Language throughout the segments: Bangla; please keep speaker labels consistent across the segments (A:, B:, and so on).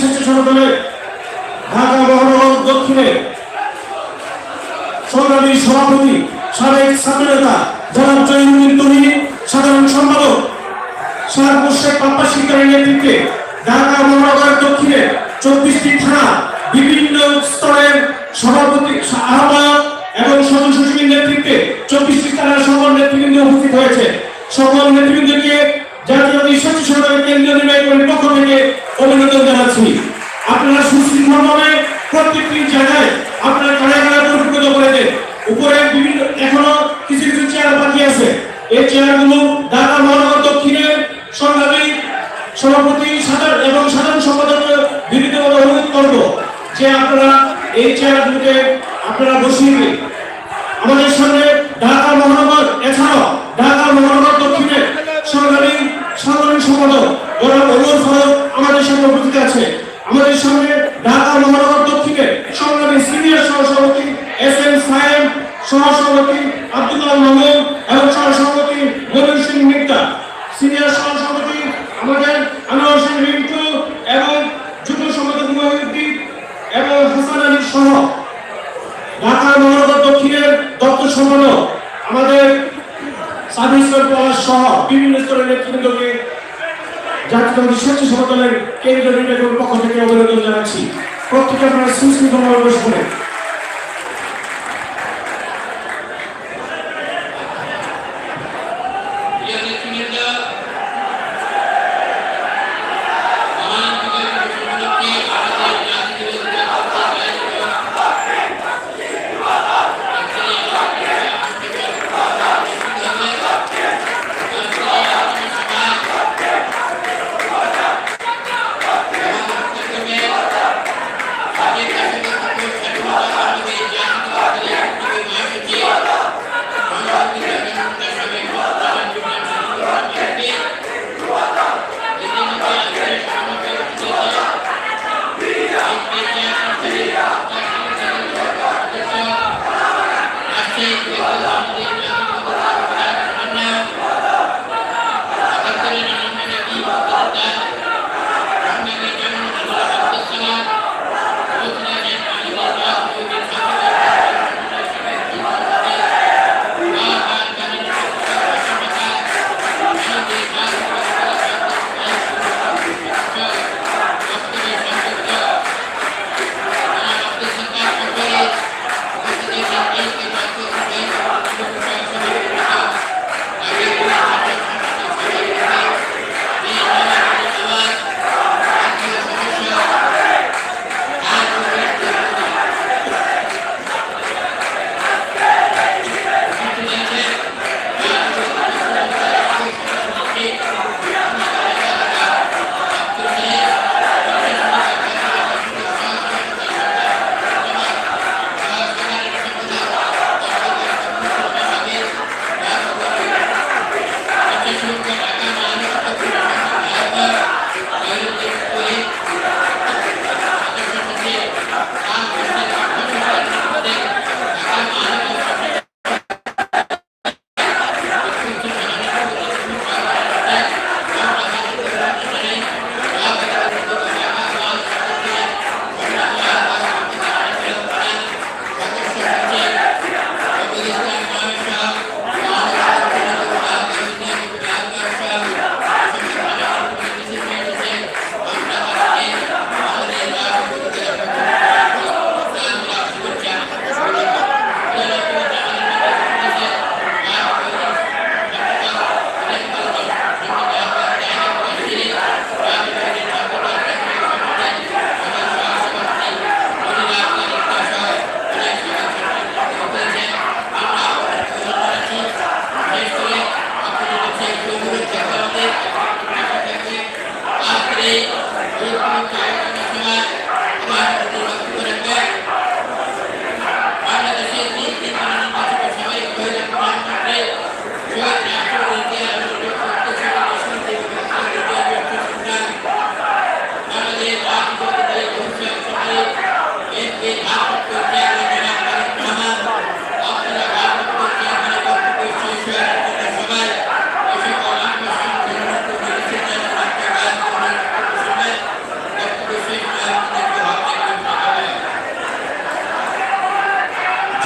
A: স্বেচ্ছাসেবক দলের ঢাকা মহানগর দক্ষিণে সংগ্রামী সভাপতি, সাবেক ছাত্রনেতা জনাব জয়নুদ্দিন তহিনী, সাধারণ সম্পাদক সার মোশেক পাপ্পা শিকদারের নেতৃত্বে ঢাকা মহানগর দক্ষিণে চব্বিশটি থানা বিভিন্ন স্তরের সভাপতি, আহ্বায়ক এবং সদস্য সচিবের নেতৃত্বে চব্বিশটি থানার সকল নেতৃবৃন্দ উপস্থিত হয়েছে। সকল নেতৃবৃন্দকে জাতীয় স্বেচ্ছাসেবক কেন্দ্রীয় নির্বাহী পক্ষ থেকে জানাচ্ছি আপনারা সুশৃঙ্খলভাবে প্রত্যেকটি জায়গায় আপনারা কারা কারা পরিপূর্ণ করে দেন উপরে বিভিন্ন, এখনও কিছু কিছু চেয়ার বাকি আছে। এই চেয়ারগুলো ঢাকা মহানগর দক্ষিণের সংগ্রামী সভাপতি, সাধারণ এবং সাধারণ সম্পাদকের বিরুদ্ধে অনুরোধ করব যে আপনারা এই চেয়ারগুলোকে আপনারা বসিয়ে আমাদের সামনে ঢাকা মহানগর, এছাড়াও ঢাকা মহানগর দক্ষিণে সংগ্রামী, সাধারণ সম্পাদক জনাব ওমর ফারুক আমাদের সঙ্গে উপস্থিত আছে আমাদের সঙ্গে ঢাকা মহানগর দক্ষিণে সংগ্রামী সিনিয়র সহসভাপতি এস এম সাহেব সহসভাপতি আব্দুল্লাহ মামুন এবং সহসভাপতি মনির সিং মিত্তা। সিনিয়র সহসভাপতি আমাদের আনোয়ার হোসেন রিন্টু এবং যুব সম্পাদক মহিউদ্দিন এবং হাসান আলী সহ। ঢাকা মহানগর দক্ষিণের দপ্তর সম্পাদক আমাদের সার্ভিস পলাশ সহ বিভিন্ন স্তরের নেতৃবৃন্দকে জাতীয় স্বেচ্ছাসেবক দলের কেন্দ্রীয় কমিটির পক্ষ থেকে অভিনন্দন জানাচ্ছি। প্রত্যেকে আপনারা সুশৃঙ্খলভাবে বসে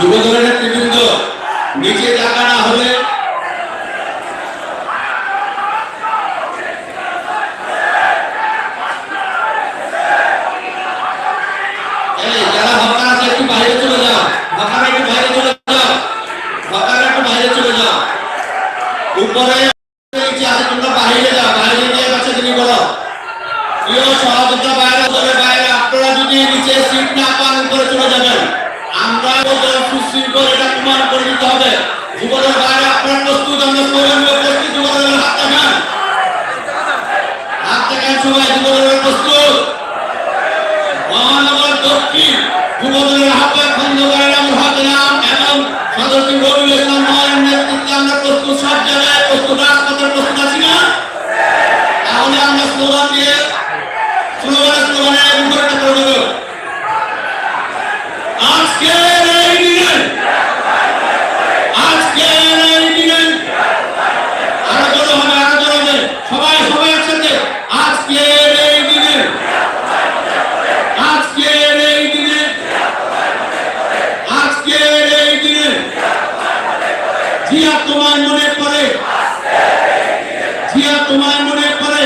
B: যুব দলের নেতৃবৃন্দ, নিচে জায়গা না হলে যারা হকার আছে, একটু বাইরে চলে যাও। হকার একটু বাইরে চলে যাও। হকার একটু বাইরে চলে যাও। উপরে আছে তোমরা বাইরে যাও। বাইরে গিয়ে বাচ্চা তুমি বলো। প্রিয় সহযোগিতা আপনারা যদি নিচে সিট না পান, উপরে চলে যাবেন। আমরা বলতে সুশৃঙ্খল এটা প্রমাণ হবে। যুবদের বাইরে আপনারা প্রস্তুত, আমরা স্লোগান যুবদের হাত নাম এবং সদস্য রবিউল ইসলাম আমরা প্রস্তুত, সব জায়গায় প্রস্তুত রাজপথে প্রস্তুত আছি না তাহলে আমরা স্লোগান দিয়ে স্লোগানে স্লোগানে মুখরিত করে দেব আজকের এই দিনে আজকের এই দিনে আরও জোরে হবে আরও জোরে হবে সবাই সবাই একসাথে আজকের এই দিনে আজকের এই দিনে আজকের এই দিনে জিয়া তোমার মনে পড়ে জিয়া তোমার মনে পড়ে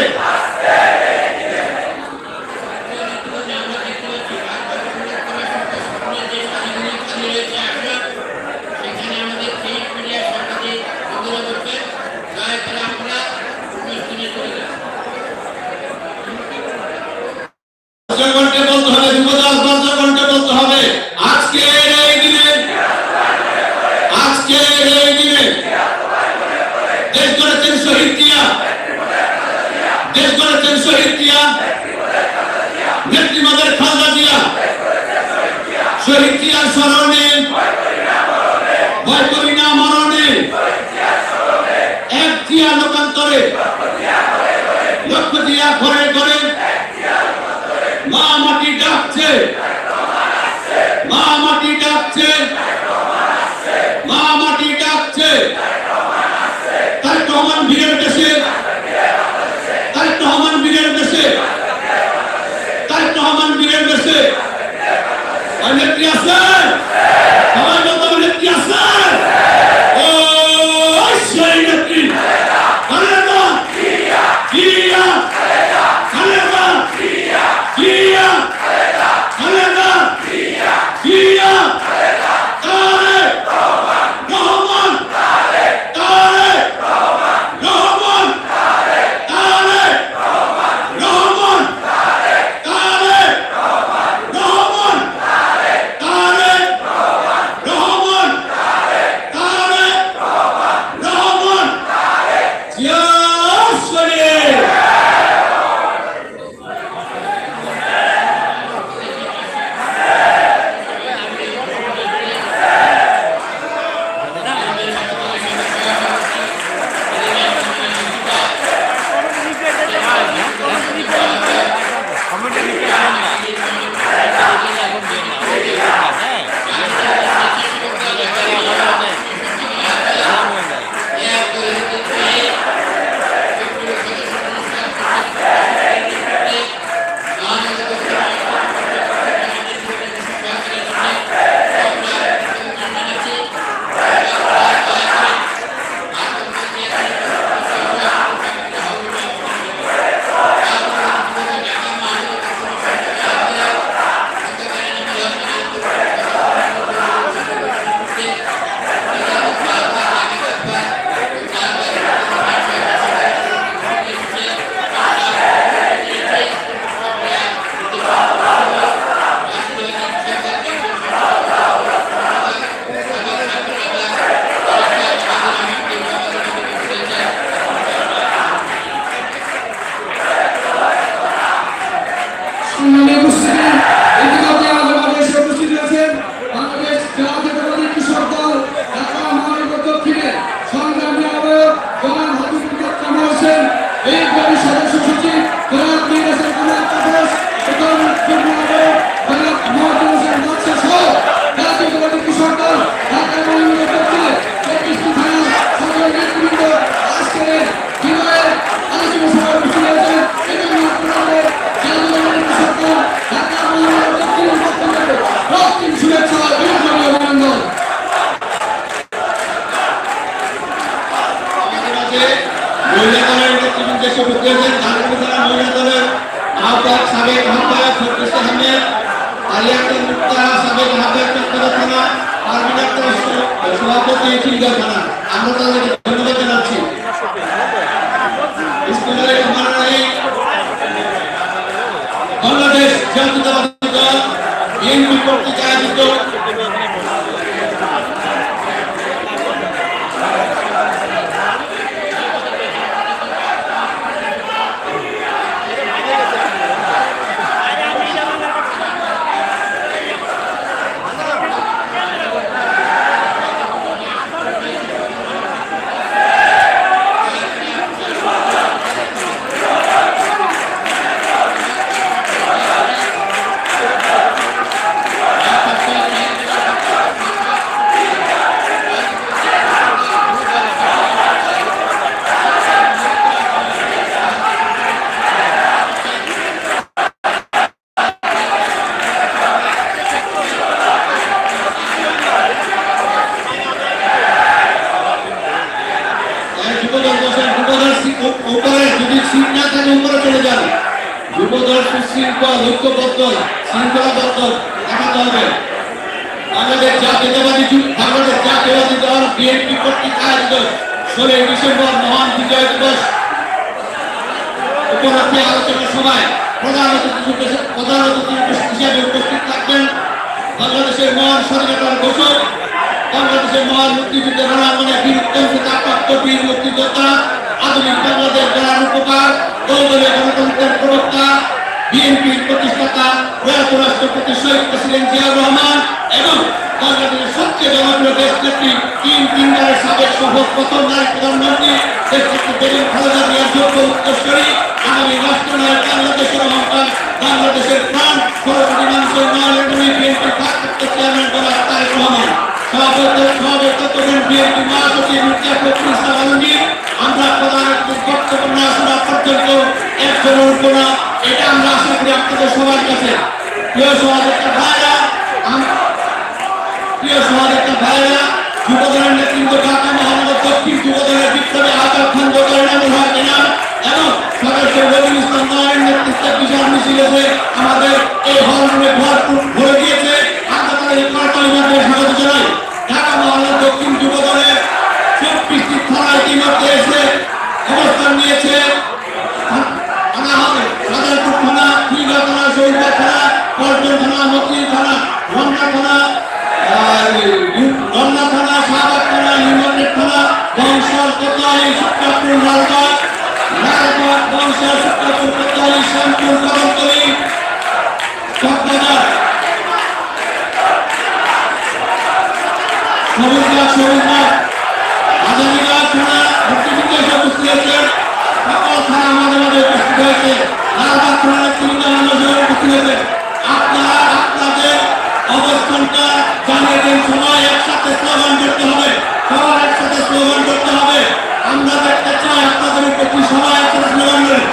C: সেখানে আমাদের প্রিন্ট মিডিয়া সাংবাদিক বন্ধুরা বলবেন দয়া করে আমরা অনুষ্ঠানে চলে যাই
B: বজ্রকণ্ঠে বলতে হবে যুবদল বজ্রকণ্ঠে বলতে হবে আজকের এই দিনে আজকের এই দিনে দেশ গড়েছেন শহীদ জিয়া দেশ গড়েছেন শহীদ জিয়া নেত্রীমাদের খালদা জিয়া। শহীদ জিয়ার স্মরণে, ভয় করি না মা মাটি ডাকছে, মা মাটি ডাকছে মা মাটি ডাকছে তার রহমান বীরের দেশে তার রহমান বীরের দেশে তার রহমান বীরের দেশে। নেত্রী আছে সভাপতি থানা আমরা তাদেরকে ধন্যবাদ জানাচ্ছি বাংলাদেশ জাতীয়তাবাদী দল বিএনপি কর্তৃক আয়োজিত সুশৃঙ্খল ঐক্যবদ্ধ শৃঙ্খলাবদ্ধ দেখাতে হবে। বাংলাদেশ জাতীয়তাবাদী বাংলাদেশ মুক্তিযোদ্ধা আধুনিক বাংলাদেশ গড়ার উপকার গণতন্ত্রের প্রবক্তা বিএনপির প্রতিষ্ঠাতা প্রয়াত রাষ্ট্রপতি শহীদ প্রেসিডেন্ট জিয়াউর রহমান এবং বাংলাদেশের সবচেয়ে জনপ্রিয় দেশ নেত্রী তিন তিনবারের সাবেক সফল প্রথম নারী প্রধানমন্ত্রী দেশ নেত্রী বেগম খালেদা জিয়ার যোগ্য উত্তরস্বরী আগামী রাষ্ট্রনায়ক বাংলাদেশের অহংকার, বাংলাদেশের প্রাণ কোটি মানুষের নয় বিএনপি ভারপ্রাপ্ত চেয়ারম্যান জনাব তারেক রহমান। সভাপতি সভাপতি করবেন বিএনপি মহাসচিব মির্জা ফখরুল ইসলাম আলমগীর। আমরা প্রধান অতিথির বক্তব্য না শোনা পর্যন্ত একজন না, এটা আমরা আশা সবার কাছে। প্রিয় সভাপতি ভাইরা প্রিয় সভাপতি ভাইরা, যুবদলের নেতৃত্ব ঢাকা মহানগর দক্ষিণ যুবদলের বিপ্লবী আজাদ খান গোদারের হক ইনাম এবং সদস্য রবিউল ইসলাম নারায়ণ নেতৃত্বে বিশাল মিছিল আমাদের এই হলরুমে সবুজবাগ সবুজবাগ আজাদিবাগ থানা উপস্থিত হয়েছেন সকল থানা আমাদের মাঝে উপস্থিত হয়েছে লালবাগ থানার তিনটা মানুষ উপস্থিত হয়েছে আমরা দেখতে চাই আপনাদের প্রতি সবাই একসাথে স্লোগান করেন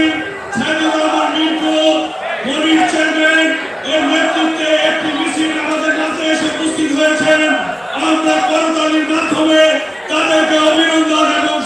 B: কমিটির সাইদুর রহমান মিন্টু কমিটির চেয়ারম্যান, এর নেতৃত্বে একটি মিছিল আমাদের কাছে এসে উপস্থিত
D: আমরা করতালির মাধ্যমে তাদেরকে অভিনন্দন এবং